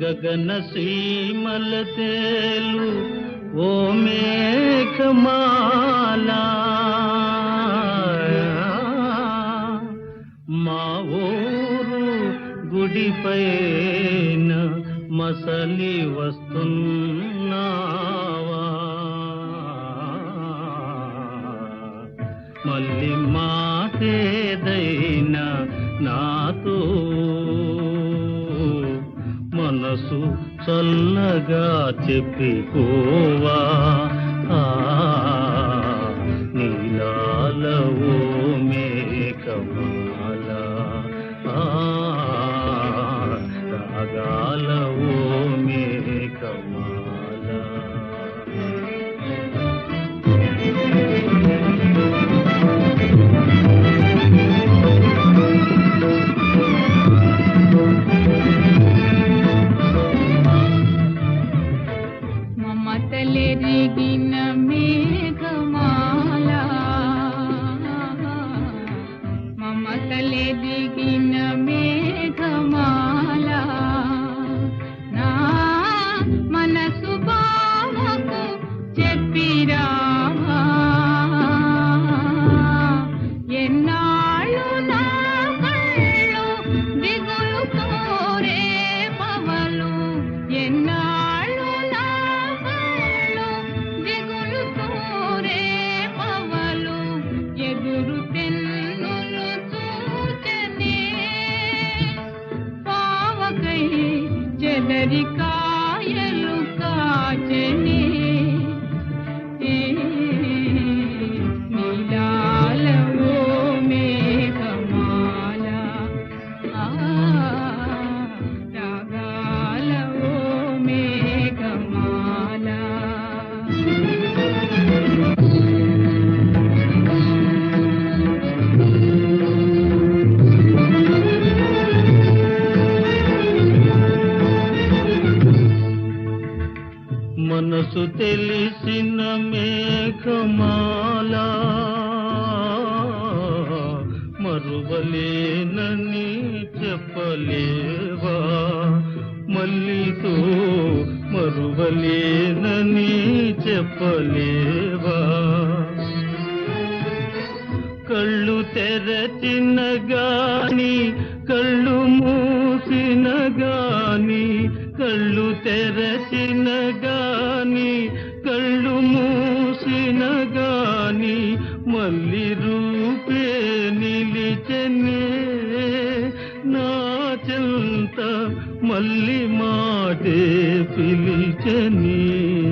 గగన సీమల తేలు ఓ మేఘమాల మా ఊరు గుడిపైన మసలి వస్తున్నావా మళ్ళీ మాటేదైనా నాతో మనసు చల్లగా చెప్పిపోవా? ఆ, నీలాల ఓ మేఘమాల మమతలెరిగిన మేఘమాల América. తెలిసిన మేఘమాల మరువలేనని చెప్పలేవా? మల్లితో మరువలేనని చెప్పలేవా? కళ్ళు తెరచిన గాని కళ్ళు మూసిన గాని కళ్ళు తెరచిన మల్లి రూపే నిలిచనే. నా చెంత మల్లి మాటే పిలిచనే.